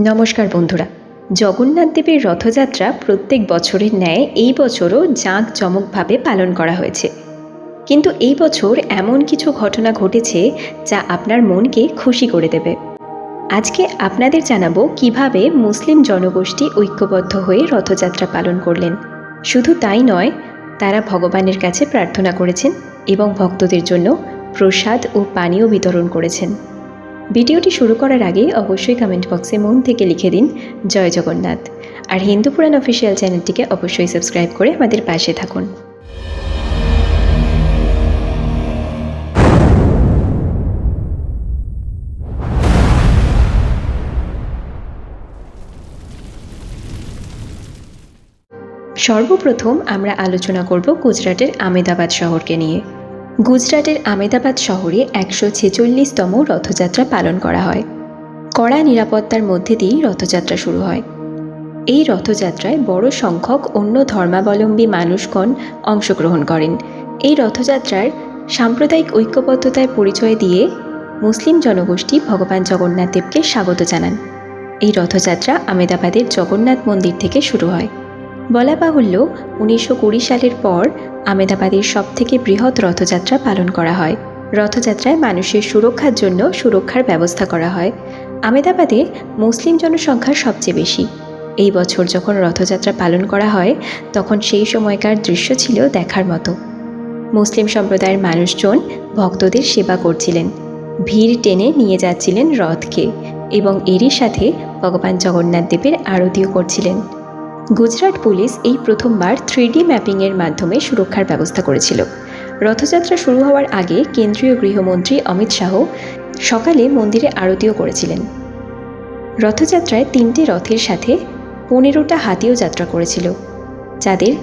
নমস্কার বন্ধুরা। জগন্নাথ দেবের রথযাত্রা প্রত্যেক বছরের ন্যায় এই বছরও জাঁকজমকভাবে পালন করা হয়েছে। কিন্তু এই বছর এমন কিছু ঘটনা ঘটেছে যা আপনার মনকে খুশি করে দেবে। আজকে আপনাদের জানাব কীভাবে মুসলিম জনগোষ্ঠী ঐক্যবদ্ধ হয়ে রথযাত্রা পালন করলেন। শুধু তাই নয়, তারা ভগবানের কাছে প্রার্থনা করেছেন এবং ভক্তদের জন্য প্রসাদ ও পানীয় বিতরণ করেছেন। ভিডিওটি শুরু করার আগে অবশ্যই কমেন্ট বক্সে মন থেকে লিখে দিন, জয় জগন্নাথ। আর হিন্দু পুরাণ অফিসিয়াল চ্যানেলটিকে অবশ্যই সাবস্ক্রাইব করে আমাদের পাশে থাকুন। সর্বপ্রথম আমরা আলোচনা করব গুজরাটের আমেদাবাদ শহরকে নিয়ে। গুজরাটের আমেদাবাদ শহরে একশো ছেচল্লিশতম রথযাত্রা পালন করা হয়। কড়া নিরাপত্তার মধ্যে দিয়েই রথযাত্রা শুরু হয়। এই রথযাত্রায় বড় সংখ্যক অন্য ধর্মাবলম্বী মানুষগণ অংশগ্রহণ করেন। এই রথযাত্রার সাম্প্রদায়িক ঐক্যবদ্ধতায় পরিচয় দিয়ে মুসলিম জনগোষ্ঠী ভগবান জগন্নাথ দেবকে স্বাগত জানান। এই রথযাত্রা আমেদাবাদের জগন্নাথ মন্দির থেকে শুরু হয়। বলা বাহুল্য উনিশশো কুড়ি সালের পর আমেদাবাদের সবথেকে বৃহৎ রথযাত্রা পালন করা হয়। রথযাত্রায় মানুষের সুরক্ষার জন্য সুরক্ষার ব্যবস্থা করা হয়। আমেদাবাদে মুসলিম জনসংখ্যা সবচেয়ে বেশি। এই বছর যখন রথযাত্রা পালন করা হয়, তখন সেই সময়কার দৃশ্য ছিল দেখার মতো। মুসলিম সম্প্রদায়ের মানুষজন ভক্তদের সেবা করছিলেন। ভিড় টেনে নিয়ে যাচ্ছিলেন রথকে এবং এরই সাথে ভগবান জগন্নাথ দেবের আরতিও করছিলেন। গুজরাট পুলিশ এই প্রথমবার থ্রিডি ম্যাপিংয়ের মাধ্যমে সুরক্ষার ব্যবস্থা করেছিল। রথযাত্রা শুরু হওয়ার আগে কেন্দ্রীয় গৃহমন্ত্রী অমিত শাহ সকালে মন্দিরে আরতিও করেছিলেন। রথযাত্রায় তিনটি রথের সাথে পনেরোটা হাতিও যাত্রা করেছিল, যাদের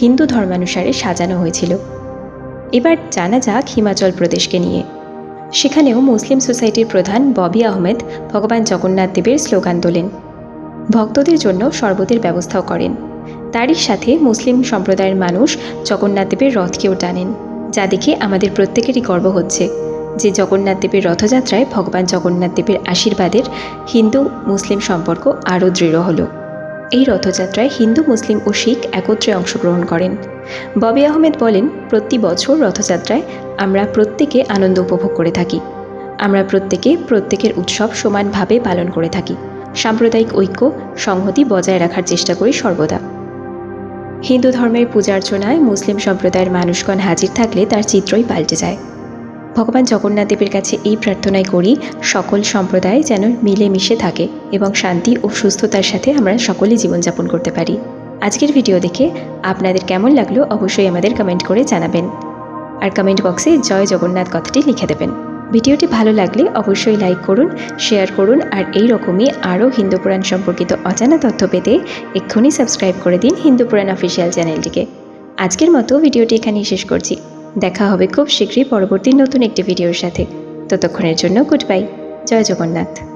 হিন্দু ধর্মানুসারে সাজানো হয়েছিল। এবার জানা যাক হিমাচল প্রদেশকে নিয়ে। সেখানেও মুসলিম সোসাইটির প্রধান ববি আহমেদ ভগবান জগন্নাথ দেবের স্লোগান তোলেন। ভক্তদের জন্য শরবতের ব্যবস্থাও করেন। তারই সাথে মুসলিম সম্প্রদায়ের মানুষ জগন্নাথ দেবের রথকেও টানেন, যা দেখে আমাদের প্রত্যেকেরই গর্ব হচ্ছে। যে জগন্নাথ দেবের রথযাত্রায় ভগবান জগন্নাথ দেবের আশীর্বাদের হিন্দু মুসলিম সম্পর্ক আরও দৃঢ় হলো। এই রথযাত্রায় হিন্দু, মুসলিম ও শিখ একত্রে অংশগ্রহণ করেন। ববি আহমেদ বলেন, প্রতি বছর রথযাত্রায় আমরা প্রত্যেকে আনন্দ উপভোগ করে থাকি। আমরা প্রত্যেকে প্রত্যেকের উৎসব সমানভাবে পালন করে থাকি। সাম্প্রদায়িক ঐক্য, সংহতি বজায় রাখার চেষ্টা করি সর্বদা। হিন্দু ধর্মের পূজা অর্চনায় মুসলিম সম্প্রদায়ের মানুষগণ হাজির থাকলে তার চিত্রই পাল্টে যায়। ভগবান জগন্নাথ দেবের কাছে এই প্রার্থনাই করি, সকল সম্প্রদায় যেন মিলেমিশে থাকে এবং শান্তি ও সুস্থতার সাথে আমরা সকলেই জীবনযাপন করতে পারি। আজকের ভিডিও দেখে আপনাদের কেমন লাগল অবশ্যই আমাদের কমেন্ট করে জানাবেন। আর কমেন্ট বক্সে জয় জগন্নাথ কথাটি লিখে দেবেন। ভিডিওটি ভালো লাগলে অবশ্যই লাইক করুন, শেয়ার করুন আর এই রকমই আরও হিন্দু পুরাণ সম্পর্কিত অজানা তথ্য পেতে এক্ষুনি সাবস্ক্রাইব করে দিন হিন্দু পুরাণ অফিসিয়াল চ্যানেলটিকে। আজকের মতো ভিডিওটি এখানেই শেষ করছি। দেখা হবে খুব শীঘ্রই পরবর্তী নতুন একটি ভিডিওর সাথে। ততক্ষণের জন্য গুড বাই জয় জগন্নাথ।